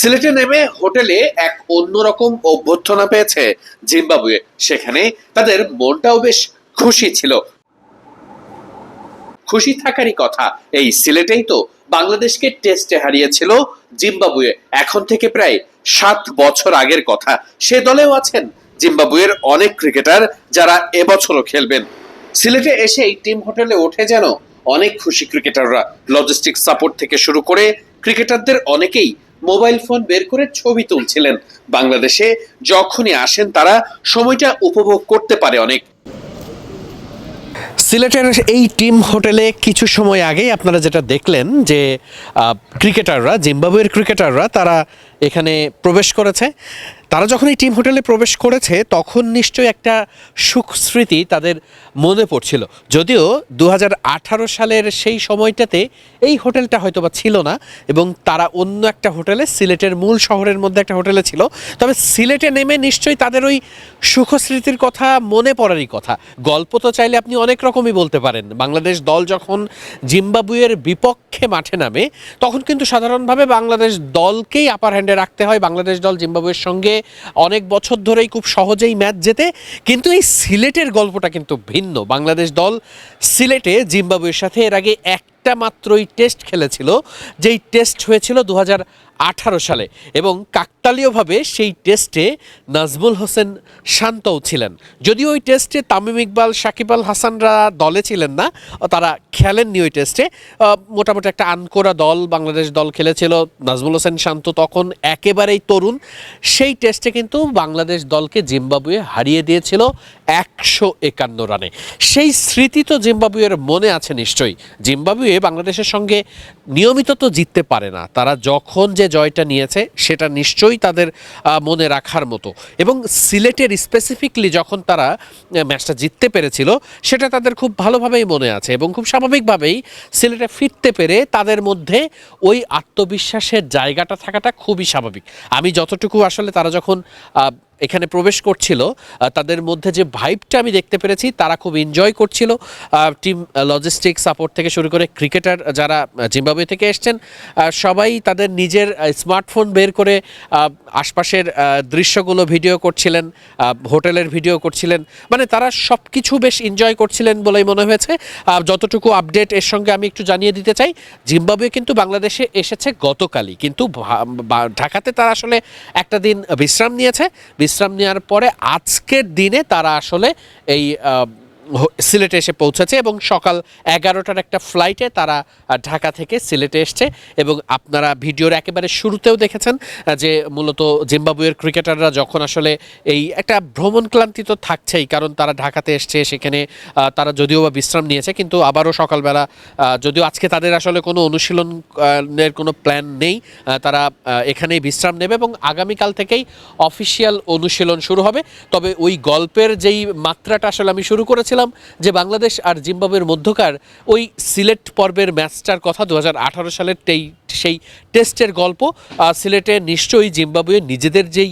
সিলেটে নেমে হোটেলে এক অন্যরকম অভ্যর্থনা পেয়েছে জিম্বাবুয়ে। সেখানে তাদের মনটাও বেশ খুশি ছিল। খুশি থাকারই কথা, এই সিলেটেই তো বাংলাদেশকে টেস্টে হারিয়েছিল জিম্বাবুয়ে। এখন থেকে প্রায় সাত বছর আগের কথা, সে দলেও আছেন জিম্বাবুয়ের অনেক ক্রিকেটার যারা এবছরও খেলবেন। সিলেটে এসেই টিম হোটেলে ওঠে যেন অনেক খুশি ক্রিকেটাররা। লজিস্টিক সাপোর্ট থেকে শুরু করে ক্রিকেটারদের অনেকেই মোবাইল ফোন বের করে ছবি তুলছিলেন। বাংলাদেশে যখনই আসেন তারা সময়টা উপভোগ করতে পারে অনেক। সিলেটের এই টিম হোটেলে কিছু সময় আগেই আপনারা যেটা দেখলেন যে ক্রিকেটাররা, জিম্বাবুয়ের ক্রিকেটাররা, তারা এখানে প্রবেশ করেছে। তারা যখন এই টিম হোটেলে প্রবেশ করেছে, তখন নিশ্চয়ই একটা সুখ স্মৃতি তাদের মনে পড়ছিল। যদিও দু হাজার আঠারো সালের সেই সময়টাতে এই হোটেলটা হয়তো বা ছিল না এবং তারা অন্য একটা হোটেলে, সিলেটের মূল শহরের মধ্যে একটা হোটেলে ছিল। তবে সিলেটে নেমে নিশ্চয়ই তাদের ওই সুখ স্মৃতির কথা মনে পড়ারই কথা। গল্প তো চাইলে আপনি অনেক রকমই বলতে পারেন। বাংলাদেশ দল যখন জিম্বাবুয়ের বিপক্ষে মাঠে নামে, তখন কিন্তু সাধারণভাবে বাংলাদেশ দলকেই আপার হ্যান্ডে রাখতে হয় বাংলাদেশ দল জিম্বাবুয়ের সঙ্গে। অনেক বছর ধরেই খুব সহজেই ম্যাচ জেতে, কিন্তু এই সিলেটের গল্পটা কিন্তু ভিন্ন। বাংলাদেশ দল সিলেটে জিম্বাবুয়ের সাথে এর আগে একটা মাত্রই টেস্ট খেলেছিল, যেই টেস্ট হয়েছিল দু আঠারো সালে এবং কাকতালীয়ভাবে সেই টেস্টে নাজমুল হোসেন শান্তও ছিলেন। যদিও ওই টেস্টে তামিম ইকবাল, সাকিব আল হাসানরা দলে ছিলেন না, তারা খেলেননি ওই টেস্টে। মোটামুটি একটা আনকোরা দল, বাংলাদেশ দল খেলেছিল, নাজমুল হোসেন শান্ত তখন একেবারেই তরুণ। সেই টেস্টে কিন্তু বাংলাদেশ দলকে জিম্বাবুয়ে হারিয়ে দিয়েছিল একশো একান্ন রানে। সেই স্মৃতি তো জিম্বাবুয়ের মনে আছে নিশ্চয়ই। জিম্বাবুয়ে বাংলাদেশের সঙ্গে নিয়মিত তো জিততে পারে না। তারা যখন যে জয়টা নিয়েছে, সেটা নিশ্চয়ই তাদের মনে রাখার মতো। এবং সিলেটের স্পেসিফিকলি যখন তারা ম্যাচটা জিততে পেরেছিল, সেটা তাদের খুব ভালোভাবেই মনে আছে। এবং খুব স্বাভাবিকভাবেই সিলেটে ফিরতে পেরে তাদের মধ্যে ওই আত্মবিশ্বাসের জায়গাটা থাকাটা খুবই স্বাভাবিক। আমি যতটুকু আসলে তারা যখন এখানে প্রবেশ করছিল তাদের মধ্যে যে ভাইবটা আমি দেখতে পেরেছি, তারা খুব এনজয় করছিল। টিম লজিস্টিক সাপোর্ট থেকে শুরু করে ক্রিকেটার যারা জিম্বাবুয়ে থেকে এসছেন সবাই তাদের নিজের স্মার্টফোন বের করে আশপাশের দৃশ্যগুলো ভিডিও করছিলেন হোটেলের ভিডিও করছিলেন। মানে তারা সব কিছু বেশ এনজয় করছিলেন বলেই মনে হয়েছে। যতটুকু আপডেট এর সঙ্গে আমি একটু জানিয়ে দিতে চাই জিম্বাবুয়ে কিন্তু বাংলাদেশে এসেছে গতকালই। কিন্তু ঢাকাতে তারা আসলে একটা দিন বিশ্রাম নিয়েছে। বিশ্রাম নেওয়ার পরে আজকের দিনে তারা আসলে এই সিলেটে এসে পৌঁছেছে এবং সকাল এগারোটার একটা ফ্লাইটে তারা ঢাকা থেকে সিলেটে এসছে এবং আপনারা ভিডিওর একেবারে শুরুতেও দেখেছেন যে মূলত জিম্বাবুয়ের ক্রিকেটাররা যখন আসলে এই একটা ভ্রমণ ক্লান্তি তো থাকছেই, কারণ তারা ঢাকাতে এসছে, সেখানে তারা যদিও বা বিশ্রাম নিয়েছে, কিন্তু আবারও সকালবেলা যদিও আজকে তাদের আসলে কোনো অনুশীলনের কোনো প্ল্যান নেই তারা এখানেই বিশ্রাম নেবে এবং আগামীকাল থেকেই অফিসিয়াল অনুশীলন শুরু হবে। তবে ওই গল্পের যেই মাত্রাটা আসলে আমি শুরু করেছিলাম যে বাংলাদেশ আর জিম্বাবের মধ্যকার ওই সিলেট পর্বের ম্যাচটার কথা দু হাজার আঠারো সালের তেই সেই টেস্টের গল্প সিলেটে নিশ্চয়ই জিম্বাবুয়ে নিজেদের যেই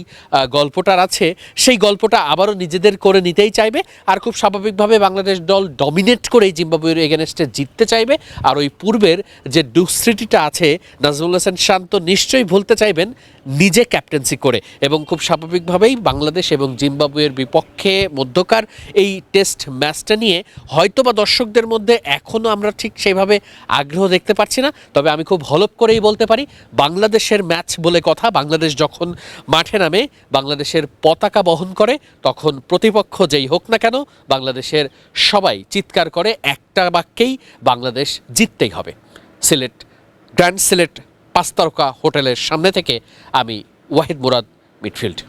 গল্পটার আছে, সেই গল্পটা আবারও নিজেদের করে নিতেই চাইবে। আর খুব স্বাভাবিকভাবে বাংলাদেশ দল ডমিনেট করেই জিম্বাবুয়ের এগেনস্টে জিততে চাইবে। আর ওই পূর্বের যে দুঃস্মৃতিটা আছে, নাজমুল হোসেন শান্ত নিশ্চয়ই ভুলতে চাইবেন নিজে ক্যাপ্টেন্সি করে। এবং খুব স্বাভাবিকভাবেই বাংলাদেশ এবং জিম্বাবুয়ের বিপক্ষে মধ্যকার এই টেস্ট ম্যাচটা নিয়ে হয়তোবা দর্শকদের মধ্যে এখনও আমরা ঠিক সেইভাবে আগ্রহ দেখতে পাচ্ছি না। তবে আমি খুব হলপ করেই বলতে পারি, বাংলাদেশের ম্যাচ বলে কথা, বাংলাদেশ যখন মাঠে নামে, বাংলাদেশের পতাকা বহন করে, তখন প্রতিপক্ষ যেই হোক না কেন, বাংলাদেশের সবাই চিৎকার করে একটা বাক্যেই বাংলাদেশ জিততেই হবে। সিলেট, গ্র্যান্ড সিলেট পাঁচতারকা হোটেলের সামনে থেকে আমি ওয়াহিদ মুরাদ, মিডফিল্ড।